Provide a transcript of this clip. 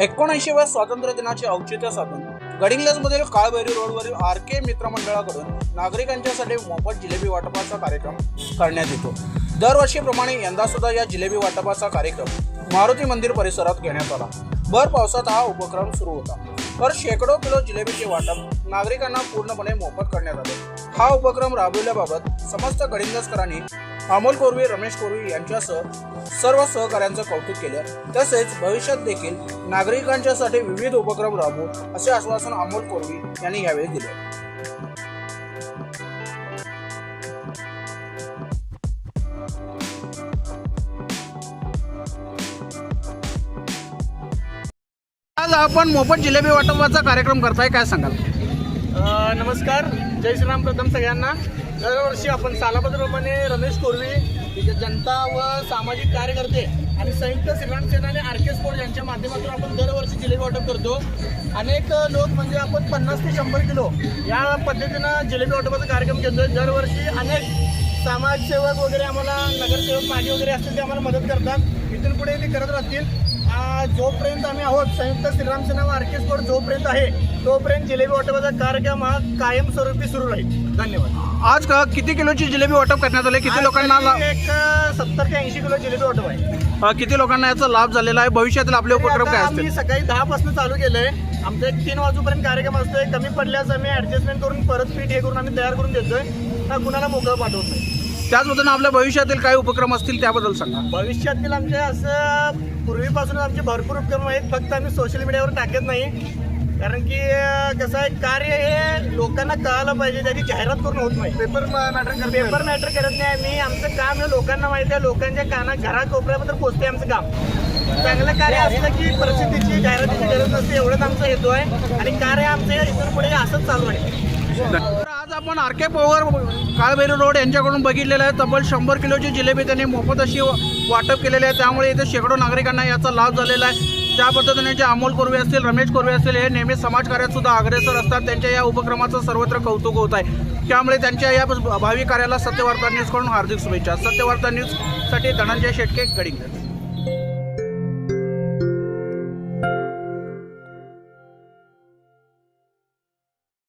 एकोणऐंशीव्या स्वातंत्र्य दिनाचे औचित्य साधून गडिंग्लजमधील काळभैरी रोडवरील आर के मित्रमंडळाकडून नागरिकांच्यासाठी मोफत जिलेबी वाटपाचा कार्यक्रम करण्यात येतो. दरवर्षीप्रमाणे यंदा सुद्धा या जिलेबी वाटपाचा कार्यक्रम मारुती मंदिर परिसरात घेण्यात आला. भर पावसात हा उपक्रम सुरू होता. तर शेकडो किलो जिलेबीचे वाटप नागरिकांना पूर्णपणे मोफत करण्यात आले. हा उपक्रम राबविल्याबाबत समस्त गडिंग्लजकरांनी अमोल कोरवी रमेश कोरवी यांच्यासह सर्व सहकाऱ्यांचं कौतुक केलं. तसेच भविष्यात देखील नागरिकांच्यासाठी विविध उपक्रम राबवू असे आश्वासन अमोल कोरवी यांनी यावेळी दिले. आज आपण मोफत जिलेबी वाटपाचा कार्यक्रम करताय काय सांगाल? नमस्कार. जय श्रीराम प्रथम सगळ्यांना. दरवर्षी आपण सालापत्रप्रमाणे रमेश कोरवी जनता व सामाजिक कार्यकर्ते आणि संयुक्त श्रीराम सेना आणि आर के स्पोर्ट यांच्या माध्यमातून आपण दरवर्षी जिलेबी वाटप करतो. अनेक लोक म्हणजे आपण पन्नास ते शंभर किलो या पद्धतीनं जिलेबी वाटपाचा कार्यक्रम घेतोय. दरवर्षी अनेक समाजसेवक वगैरे आम्हाला नगरसेवक माजी वगैरे असतील ते आम्हाला मदत करतात. इथून पुढे ते करत राहतील. जोपर्यंत आम्ही आहोत संयुक्त श्रीराम सेना व आर्के स्पोर्ट जोपर्यंत आहे तोपर्यंत जिलेबी वाटपाचा कार्यक्रम हा कायमस्वरूपी सुरू राहील. धन्यवाद. आज का? किती किलोची जिलेबी वाटप करण्यात आले? किती लोकांना एक सत्तर ते ऐंशी किलो जिलेबी वाटप आहे. किती लोकांना याचा लाभ झालेला आहे? भविष्यातील आपले उपक्रम काय आम्ही असतील? सकाळी दहा पासून चालू केलंय. आमचा एक तीन वाजूपर्यंत कार्यक्रम असतोय. कमी पडल्यास आम्ही ऍडजस्टमेंट करून परत पीठ हे करून आम्ही तयार करून देतोय. कुणाला मोकळं पाठवत नाही. त्याचबद्दल आपल्या भविष्यातील काही उपक्रम असतील त्याबद्दल सांगा. भविष्यातील आमचे असं पूर्वीपासूनच आमचे भरपूर उपक्रम आहेत. फक्त आम्ही सोशल मीडियावर टाकत नाही. कारण की कसं आहे कार्य हे लोकांना कळायला पाहिजे. त्याची जाहिरात करून होत नाही. पेपर मॅटर पेपर मॅटर करत नाही आम्ही. आमचं काम हे लोकांना माहिती आहे. लोकांच्या काना घरा कोपऱ्यापर्यंत पोहोचते आमचं काम. चांगलं कार्य असलं की प्रसिद्धीची जाहिरातीची गरज नसते. एवढंच आमचा हेतू आहे. आणि कार्य आमचं हे इथून पुढे असंच चालू आहे. आपण R K Powar Kalbhairi road यांच्याकडून बघितलेलं आहे. तब्बल शंभर किलोची जिलेबी त्यांनी मोफत अशी वाटप केलेली आहे. त्यामुळे इथे शेकडो नागरिकांना याचा लाभ झालेला आहे. त्या पद्धतीने जे अमोल कोरवे असतील रमेश कोरवे असतील हे नेहमी समाजकार्यात सुद्धा अग्रेसर असतात. त्यांच्या या उपक्रमाचं सर्वत्र कौतुक होत आहे. त्यामुळे त्यांच्या या भावी कार्याला सत्यवार्ता न्यूजकडून हार्दिक शुभेच्छा. सत्यवार्ता न्यूजसाठी धनंजय शेटके गडिंग